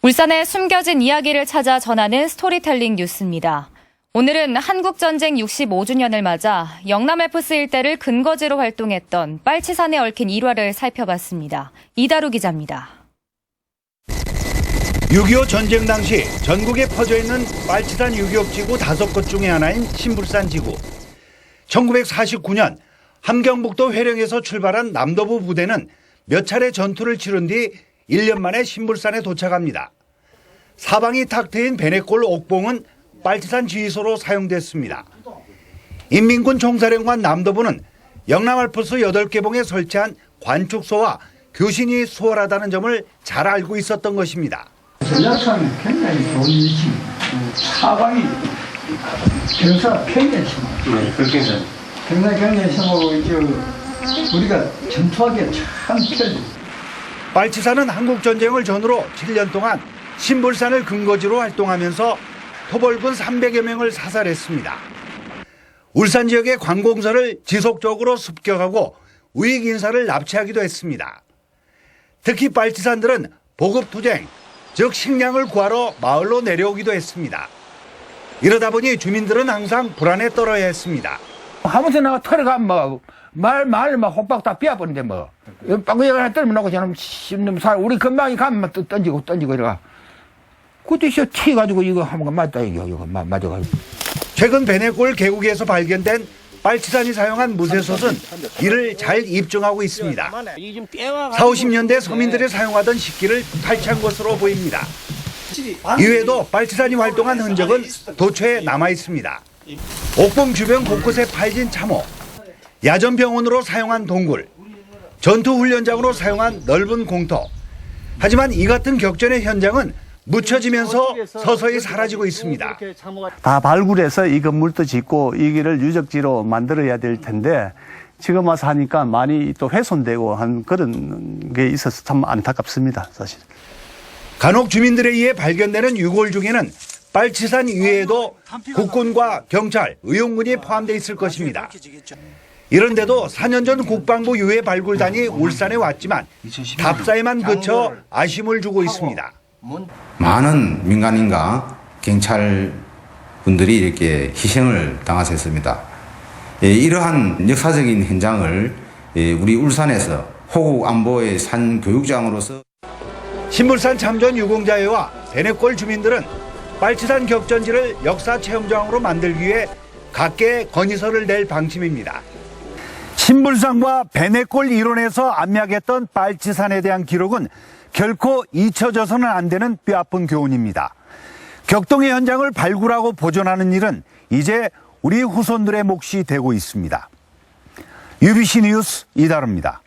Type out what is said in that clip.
울산의 숨겨진 이야기를 찾아 전하는 스토리텔링 뉴스입니다. 오늘은 한국전쟁 65주년을 맞아 영남알프스 일대를 근거지로 활동했던 빨치산에 얽힌 일화를 살펴봤습니다. 이다루 기자입니다. 6.25 전쟁 당시 전국에 퍼져 있는 빨치산 유격 지구 다섯 곳 중의 하나인 신불산 지구. 1949년 함경북도 회령에서 출발한 남도부 부대는 몇 차례 전투를 치른 뒤 1년 만에 신불산에 도착합니다. 사방이 탁 트인 베네골 옥봉은 빨치산 지휘소로 사용됐습니다. 인민군 총사령관 남도부는 영남알프스 8개 봉에 설치한 관축소와 교신이 수월하다는 점을 잘 알고 있었던 것입니다. 전략상은 굉장히 좋은 위치. 사방이 굉장히 심하고 네, 그렇게 해서 굉장히 굉장히 심하고 이제 우리가 전투하기에 참 편리. 빨치산은 한국전쟁을 전후로 7년 동안 신불산을 근거지로 활동하면서 토벌군 300여 명을 사살했습니다. 울산 지역의 관공서를 지속적으로 습격하고 우익 인사를 납치하기도 했습니다. 특히 빨치산들은 보급투쟁, 즉 식량을 구하러 마을로 내려오기도 했습니다. 이러다 보니 주민들은 항상 불안에 떨어야 했습니다. 내가 털에 가면 뭐, 말, 말, 막 호박 다 비워버린데 뭐. 빵구이가 하나 떨면 놓고 저는 씹는 살, 우리 금방이 가면 막또 던지고 던지고 이래가. 그때 저 튀가지고 이거 한번 맞다, 이거, 이거, 맞, 맞아가지고. 최근 베네골 계곡에서 발견된 빨치산이 사용한 무쇠솥은 이를 잘 입증하고 있습니다. 4, 50년대 서민들이 사용하던 식기를 탈취한 것으로 보입니다. 이외에도 빨치산이 활동한 흔적은 도처에 남아 있습니다. 옥봉 주변 곳곳에 파여진 참호, 야전병원으로 사용한 동굴, 전투훈련장으로 사용한 넓은 공터. 하지만 이 같은 격전의 현장은 묻혀지면서 서서히 사라지고 있습니다. 다 발굴해서 이 건물도 짓고 이 길을 유적지로 만들어야 될 텐데 지금 와서 하니까 많이 또 훼손되고 한 그런 게 있어서 참 안타깝습니다, 사실. 간혹 주민들에 의해 발견되는 유골 중에는 빨치산 이외에도 국군과 경찰, 의용군이 포함되어 있을 것입니다. 이런데도 4년 전 국방부 유해 발굴단이 울산에 왔지만 답사에만 그쳐 아쉬움을 주고 있습니다. 많은 민간인과 경찰 분들이 이렇게 희생을 당하셨습니다. 예, 이러한 역사적인 현장을 예, 우리 울산에서 호국 안보의 산 교육장으로서 신물산 참전 유공자회와 베네골 주민들은 빨치산 격전지를 역사 체험장으로 만들기 위해 각계 건의서를 낼 방침입니다. 신불산과 베네골 이론에서 암약했던 빨치산에 대한 기록은 결코 잊혀져서는 안 되는 뼈아픈 교훈입니다. 격동의 현장을 발굴하고 보존하는 일은 이제 우리 후손들의 몫이 되고 있습니다. UBC 뉴스 이다릅니다.